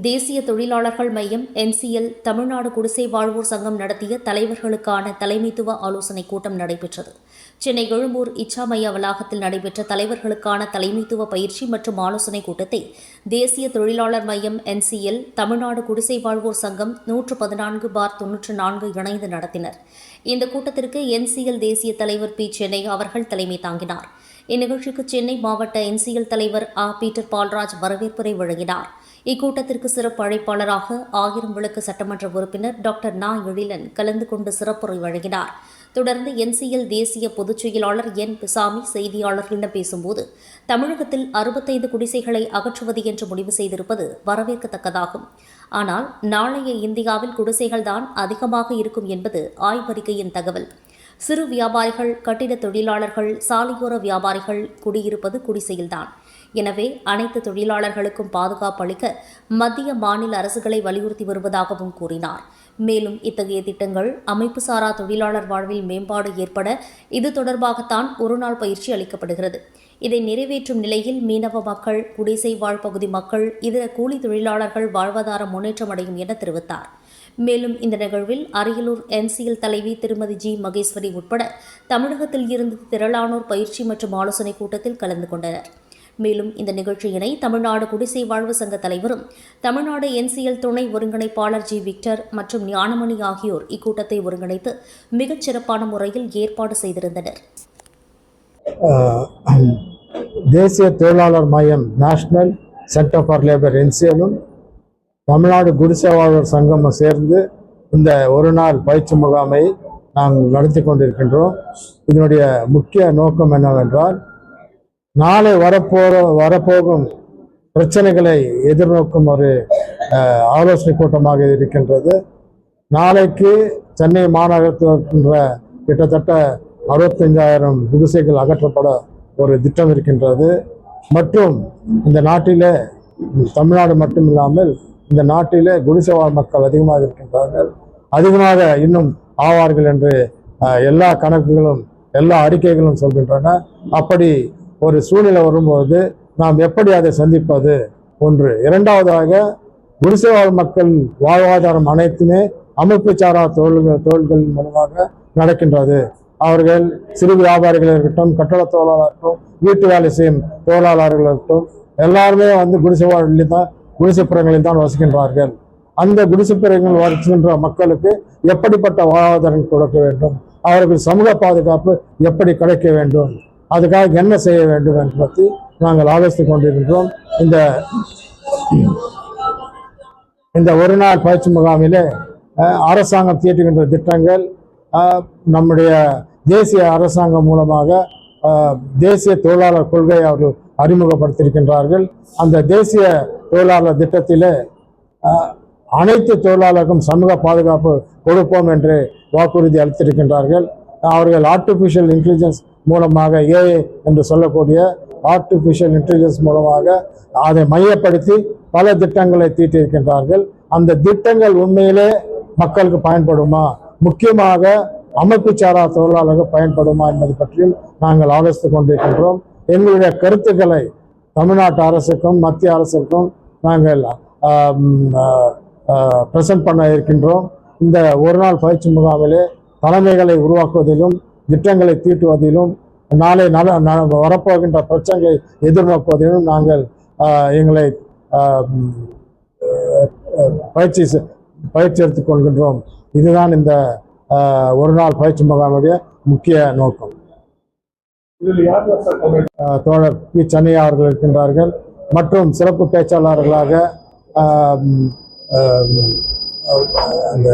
தேசிய தொழிலாளர்கள் மையம் என்சிஎல் தமிழ்நாடு குடிசை வாழ்வோர் சங்கம் நடத்திய தலைவர்களுக்கான தலைமைத்துவ ஆலோசனைக் கூட்டம் நடைபெற்றது. சென்னை எழும்பூர் இச்சாமையா வளாகத்தில் நடைபெற்ற தலைவர்களுக்கான தலைமைத்துவ பயிற்சி மற்றும் ஆலோசனைக் கூட்டத்தை தேசிய தொழிலாளர் மையம் என்சிஎல் தமிழ்நாடு குடிசை வாழ்வோர் சங்கம் நூற்று பதினான்கு பார் தொன்னூற்று நான்கு இணைந்து நடத்தினர். இந்த கூட்டத்திற்கு என்சிஎல் தேசிய தலைவர் பி சென்னை அவர்கள் தலைமை தாங்கினார். இந்நிகழ்ச்சிக்கு சென்னை மாவட்ட என்சிஎல் தலைவர் ஆ பீட்டர் பால்ராஜ் வரவேற்புரை வழங்கினார். இக்கூட்டத்திற்கு சிறப்பு அழைப்பாளராக ஆயிரம் விளக்கு சட்டமன்ற உறுப்பினர் டாக்டர் நா எழிலன் கலந்து கொண்டு சிறப்புரை வழங்கினார். தொடர்ந்து என்சிஎல் தேசிய பொதுச் செயலாளர் என் பிசாமி செய்தியாளர்களிடம் பேசும்போது தமிழகத்தில் அறுபத்தைந்து குடிசைகளை அகற்றுவது என்று முடிவு செய்திருப்பது வரவேற்கத்தக்கதாகும். ஆனால் நாளைய இந்தியாவில் குடிசைகள்தான் அதிகமாக இருக்கும் என்பது ஆய்வறிக்கையின் தகவல். சிறு வியாபாரிகள் கட்டிட தொழிலாளர்கள் சாலையோர வியாபாரிகள் குடியிருப்பது குடிசையில்தான். எனவே அனைத்து தொழிலாளர்களுக்கும் பாதுகாப்பு அளிக்க மத்திய மாநில அரசுகளை வலியுறுத்தி வருவதாகவும் கூறினார். மேலும் இத்தகைய திட்டங்கள் அமைப்பு சாரா தொழிலாளர் வாழ்வில் மேம்பாடு ஏற்பட இது தொடர்பாகத்தான் ஒருநாள் பயிற்சி அளிக்கப்படுகிறது. இதை நிறைவேற்றும் நிலையில் மீனவ மக்கள் குடிசை வாழ் பகுதி மக்கள் இதர கூலி தொழிலாளர்கள் வாழ்வாதாரம் முன்னேற்றம் அடையும் என தெரிவித்தார். மேலும் இந்த நிகழ்வில் அரியலூர் என்சிஎல் தலைவி திருமதி ஜி மகேஸ்வரி உட்பட தமிழகத்தில் இருந்து திரளானோர் பயிற்சி மற்றும் ஆலோசனைக் கூட்டத்தில் கலந்து கொண்டனர். மேலும் இந்த நிகழ்ச்சியினை தமிழ்நாடு குடிசை வாழ்வு சங்க தலைவரும் தமிழ்நாடு என்சிஎல் துணை ஒருங்கிணைப்பாளர் ஜி விக்டர் மற்றும் ஞானமணி ஆகியோர் இக்கூட்டத்தை ஒருங்கிணைத்து மிகச் சிறப்பான முறையில் ஏற்பாடு செய்திருந்தனர். தேசிய தொழிலாளர் மையம் நேஷனல் சென்டர் ஃபார் லேபர் என்சிஎலும் தமிழ்நாடு குடிசைவாளர் சங்கமும் சேர்ந்து இந்த ஒரு நாள் பயிற்சி முகாமை நாங்கள் நடத்தி கொண்டிருக்கின்றோம். இதனுடைய முக்கிய நோக்கம் என்னவென்றால் நாளை வரப்போற வரப்போகும் பிரச்சனைகளை எதிர்நோக்கும் ஒரு ஆலோசனை கூட்டமாக இருக்கின்றது. நாளைக்கு சென்னை மாநகரத்தில் இருக்கின்ற கிட்டத்தட்ட அறுபத்தஞ்சாயிரம் குடிசைகள் அகற்றப்பட ஒரு திட்டம் இருக்கின்றது. மற்றும் இந்த நாட்டிலே தமிழ்நாடு மட்டும் இல்லாமல் இந்த நாட்டிலே குடிசைவாழ் மக்கள் அதிகமாக இருக்கின்றார்கள். அதிகமாக இன்னும் ஆவார்கள் என்று எல்லா கணக்குகளும் எல்லா அறிக்கைகளும் சொல்கின்றன. அப்படி ஒரு சூழ்நிலை வரும்போது நாம் எப்படி அதை சந்திப்பது? ஒன்று. இரண்டாவதாக குடிசைவாழ் மக்கள் வாழ்வாதாரம் அனைத்துமே அமைப்பு சாரா தொழில்கள் தொழில்கள் மூலமாக நடக்கின்றது. அவர்கள் சிறு வியாபாரிகள் இருக்கட்டும் கட்டட தொழிலாளர் இருக்கட்டும் வீட்டு வேலை செய்யும் தொழிலாளர்கள் இருக்கட்டும் எல்லாருமே வந்து குடிசை வாழ்வில் தான் குடிசைப்புறங்களில் தான் வசிக்கின்றார்கள். அந்த குடிசைப்புறங்கள் வசிக்கின்ற மக்களுக்கு எப்படிப்பட்ட வாழ்வாதாரம் கொடுக்க வேண்டும்? அவர்கள் சமூக பாதுகாப்பு எப்படி கிடைக்க வேண்டும்? அதுக்காக என்ன செய்ய வேண்டும் என்று பற்றி நாங்கள் ஆலோசித்துக் கொண்டிருக்கின்றோம். இந்த இந்த ஒரு நாள் பயிற்சி முகாமிலே அரசாங்கம் தீட்டுகின்ற திட்டங்கள் நம்முடைய தேசிய அரசாங்கம் மூலமாக தேசிய தொழிலாளர் கொள்கையை அவர்கள் அறிமுகப்படுத்தியிருக்கின்றார்கள். அந்த தேசிய தொழிலாளர் திட்டத்திலே அனைத்து தொழிலாளருக்கும் சமூக பாதுகாப்பு கொடுப்போம் என்று வாக்குறுதி அளித்திருக்கின்றார்கள். அவர்கள் ஆர்டிஃபிஷியல் இன்டெலிஜென்ஸ் மூலமாக ஏஐ என்று சொல்லக்கூடிய ஆர்டிஃபிஷியல் இன்டெலிஜென்ஸ் மூலமாக அதை மையப்படுத்தி பல திட்டங்களை தீட்டியிருக்கின்றார்கள். அந்த திட்டங்கள் உண்மையிலே மக்களுக்கு பயன்படுமா? முக்கியமாக அமைப்பு சாரா தொழிலாளர்கள் பயன்படுமா என்பது பற்றியும் நாங்கள் ஆலோசித்துக் கொண்டிருக்கின்றோம். எங்களுடைய கருத்துக்களை தமிழ்நாட்டு அரசுக்கும் மத்திய அரசுக்கும் நாங்கள் பிரசன்ட் பண்ண இருக்கின்றோம். இந்த ஒரு நாள் பயிற்சி முகாமிலே தலைமைகளை உருவாக்குவதிலும் திட்டங்களை தீட்டுவதிலும் நாளை நல வரப்போகின்ற பிரச்சனைகளை எதிர்நோக்குவதிலும் நாங்கள் எங்களை பயிற்சி பயிற்சி எடுத்துக் கொள்கின்றோம். இதுதான் இந்த ஒரு நாள் பயிற்சி முகாமுடைய முக்கிய நோக்கம். தோழர் பி. சென்னையா அவர்கள் இருக்கின்றார்கள். மற்றும் சிறப்பு பேச்சாளர்களாக அந்த